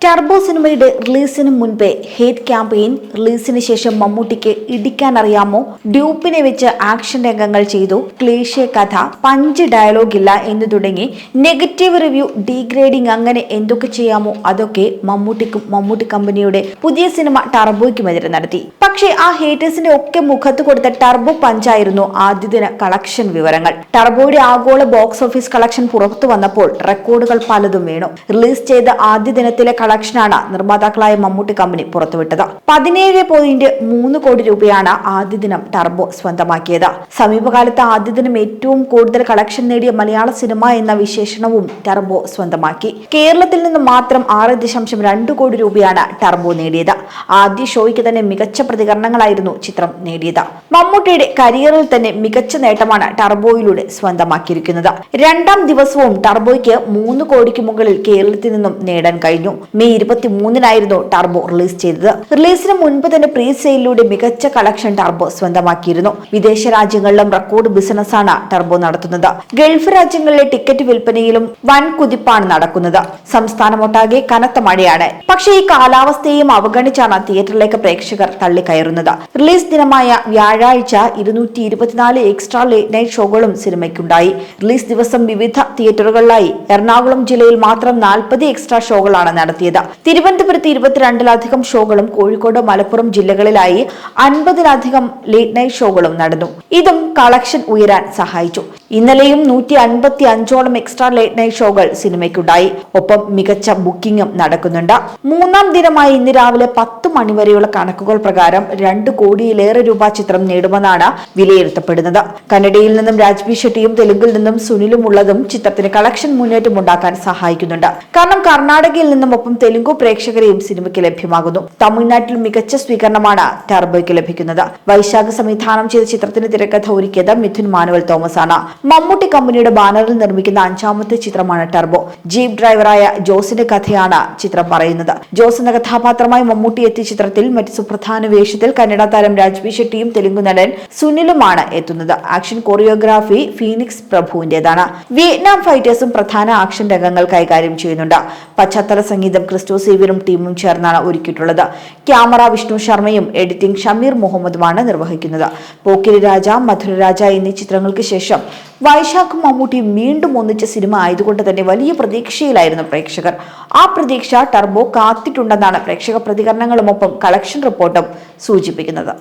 Turbo സിനിമയുടെ റിലീസിന് മുൻപേ ഹേറ്റ് ക്യാമ്പയിൻ റിലീസിന് ശേഷം മമ്മൂട്ടിക്ക് ഇടിക്കാൻ അറിയാമോ ഡ്യൂപ്പിനെ വെച്ച് ആക്ഷൻ രംഗങ്ങൾ ചെയ്തു. ക്ലേശ കഥ പഞ്ച് ഡയലോഗ് ഇല്ല എന്ന് തുടങ്ങി. നെഗറ്റീവ് റിവ്യൂ ഡീഗ്രേഡിംഗ് അങ്ങനെ എന്തൊക്കെ ചെയ്യാമോ അതൊക്കെ മമ്മൂട്ടിക്കും മമ്മൂട്ടി കമ്പനിയുടെ പുതിയ സിനിമ ടർബോയ്ക്കുമെതിരെ നടത്തി. പക്ഷേ ആ ഹേറ്റേഴ്സിന്റെ ഒക്കെ മുഖത്ത് കൊടുത്ത ടർബോ പഞ്ചായിരുന്നു ആദ്യദിന കളക്ഷൻ വിവരങ്ങൾ. ടർബോയുടെ ആഗോള ബോക്സ് ഓഫീസ് കളക്ഷൻ പുറത്തു വന്നപ്പോൾ റെക്കോർഡുകൾ പലതും വീണു. റിലീസ് ചെയ്ത ആദ്യ ദിനത്തിലെ കളക്ഷനാണ് നിർമ്മാതാക്കളായ മമ്മൂട്ടി കമ്പനി പുറത്തുവിട്ടത്. പതിനേഴ് പോയിന്റ് മൂന്ന് കോടി രൂപയാണ് ആദ്യ ദിനം ടർബോ സ്വന്തമാക്കിയത്. സമീപകാലത്ത് ആദ്യ ദിനം ഏറ്റവും കൂടുതൽ കളക്ഷൻ നേടിയ മലയാള സിനിമ എന്ന വിശേഷണവും ടർബോ സ്വന്തമാക്കി. കേരളത്തിൽ നിന്ന് മാത്രം ആറ് ദശാംശം രണ്ട് കോടി രൂപയാണ് ടർബോ നേടിയത്. ആദ്യ ഷോയ്ക്ക് തന്നെ മികച്ച പ്രതികരണങ്ങളായിരുന്നു ചിത്രം നേടിയത്. മമ്മൂട്ടിയുടെ കരിയറിൽ തന്നെ മികച്ച നേട്ടമാണ് ടർബോയിലൂടെ സ്വന്തമാക്കിയിരിക്കുന്നത്. രണ്ടാം ദിവസവും ടർബോയ്ക്ക് മൂന്ന് കോടിക്ക് മുകളിൽ കേരളത്തിൽ നിന്നും നേടാൻ കഴിഞ്ഞു. മെയ് ഇരുപത്തി മൂന്നിനായിരുന്നു ടർബോ റിലീസ് ചെയ്തത്. റിലീസിന് മുൻപ് തന്നെ പ്രീ സെയിലിലൂടെ മികച്ച കളക്ഷൻ ടർബോ സ്വന്തമാക്കിയിരുന്നു. വിദേശ രാജ്യങ്ങളിലും റെക്കോർഡ് ബിസിനസ്സാണ് ടർബോ നടത്തുന്നത്. ഗൾഫ് രാജ്യങ്ങളിലെ ടിക്കറ്റ് വിൽപ്പനയിലും വൻ കുതിപ്പാണ് നടക്കുന്നത്. സംസ്ഥാനമൊട്ടാകെ കനത്ത മഴയാണ്. പക്ഷേ ഈ കാലാവസ്ഥയും അവഗണിച്ചാണ് തിയേറ്ററിലേക്ക് പ്രേക്ഷകർ തള്ളിക്കയറുന്നത്. റിലീസ് ദിനമായ വ്യാഴാഴ്ച ഇരുന്നൂറ്റി ഇരുപത്തിനാല് എക്സ്ട്രാ ലേറ്റ് നൈറ്റ് ഷോകളും സിനിമയ്ക്കുണ്ടായി. റിലീസ് ദിവസം വിവിധ തിയേറ്ററുകളിലായി. എറണാകുളം ജില്ലയിൽ മാത്രം നാൽപ്പത് എക്സ്ട്രാ ഷോകളാണ് നടത്തിയത്. തിരുവനന്തപുരത്ത് ഇരുപത്തിരണ്ടിലധികം ഷോകളും കോഴിക്കോട് മലപ്പുറം ജില്ലകളിലായി അൻപതിലധികം ലേറ്റ് നൈറ്റ് ഷോകളും നടന്നു. ഇതും കളക്ഷൻ ഉയരാൻ സഹായിച്ചു. ഇന്നലെയും നൂറ്റി അൻപത്തി അഞ്ചോളം എക്സ്ട്രാ ലേറ്റ് നൈറ്റ് ഷോകൾ സിനിമയ്ക്കുണ്ടായി. ഒപ്പം മികച്ച ബുക്കിംഗും നടക്കുന്നുണ്ട്. മൂന്നാം ദിനമായി ഇന്ന് രാവിലെ പത്ത് മണിവരെയുള്ള കണക്കുകൾ പ്രകാരം രണ്ട് കോടിയിലേറെ രൂപ ചിത്രം നേടുമെന്നാണ് വിലയിരുത്തപ്പെടുന്നത്. കന്നഡയിൽ നിന്നും രാജ്ബി ഷെട്ടിയും തെലുങ്കിൽ നിന്നും സുനിലും ഉള്ളതും ചിത്രത്തിന് കളക്ഷൻ മുന്നേറ്റം ഉണ്ടാക്കാൻ സഹായിക്കുന്നുണ്ട്. കാരണം കർണാടകയിൽ നിന്നും ഒപ്പം തെലുങ്കു പ്രേക്ഷകരെയും സിനിമയ്ക്ക് ലഭ്യമാകുന്നു. തമിഴ്നാട്ടിൽ മികച്ച സ്വീകരണമാണ് ടർബോയ്ക്ക് ലഭിക്കുന്നത്. വൈശാഖ സംവിധാനം ചെയ്ത ചിത്രത്തിന് തിരക്കഥ ഒരുക്കിയത് മിഥുൻ മാനുവൽ തോമസ് ആണ് മമ്മൂട്ടി കമ്പനിയുടെ ബാനറിൽ നിർമ്മിക്കുന്ന അഞ്ചാമത്തെ ചിത്രമാണ് ടർബോ. ജീപ്പ് ഡ്രൈവറായ ജോസിന്റെ കഥയാണ് ചിത്രം പറയുന്നത്. ജോസ് എന്ന കഥാപാത്രമായി മമ്മൂട്ടി എത്തിയ ചിത്രത്തിൽ മറ്റ് സുപ്രധാന വേഷത്തിൽ കന്നഡ താരം രാജ്ബി ഷെട്ടിയും തെലുങ്കു നടൻ സുനിലുമാണ് എത്തുന്നത്. ആക്ഷൻ കൊറിയോഗ്രാഫി ഫീനിക്സ് പ്രഭുവിന്റേതാണ്. വിയറ്റ്നാം ഫൈറ്റേഴ്സും പ്രധാന ആക്ഷൻ രംഗങ്ങൾ കൈകാര്യം ചെയ്യുന്നുണ്ട്. പശ്ചാത്തല സംഗീതം ക്രിസ്റ്റോ സേവ്യറും ടീമും ചേർന്നാണ് ഒരുക്കിയിട്ടുള്ളത്. ക്യാമറ വിഷ്ണു ശർമ്മയും എഡിറ്റിംഗ് ഷമീർ മുഹമ്മദുമാണ് നിർവഹിക്കുന്നത്. പോക്കിരി രാജ മധുര രാജ എന്നീ ചിത്രങ്ങൾക്ക് ശേഷം വൈശാഖ് മമ്മൂട്ടി വീണ്ടും ഒന്നിച്ച സിനിമ ആയതുകൊണ്ട് തന്നെ വലിയ പ്രതീക്ഷയിലായിരുന്നു പ്രേക്ഷകർ. ആ പ്രതീക്ഷ ടർബോ കാത്തിട്ടുണ്ടെന്നാണ് പ്രേക്ഷക പ്രതികരണങ്ങളുമൊപ്പം കളക്ഷൻ റിപ്പോർട്ടും സൂചിപ്പിക്കുന്നത്.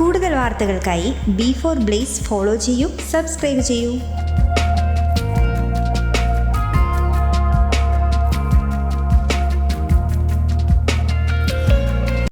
കൂടുതൽ വാർത്തകൾക്കായി ബി ഫോർ ബ്ലേസ് ഫോളോ ചെയ്യൂ സബ്സ്ക്രൈബ് ചെയ്യൂ.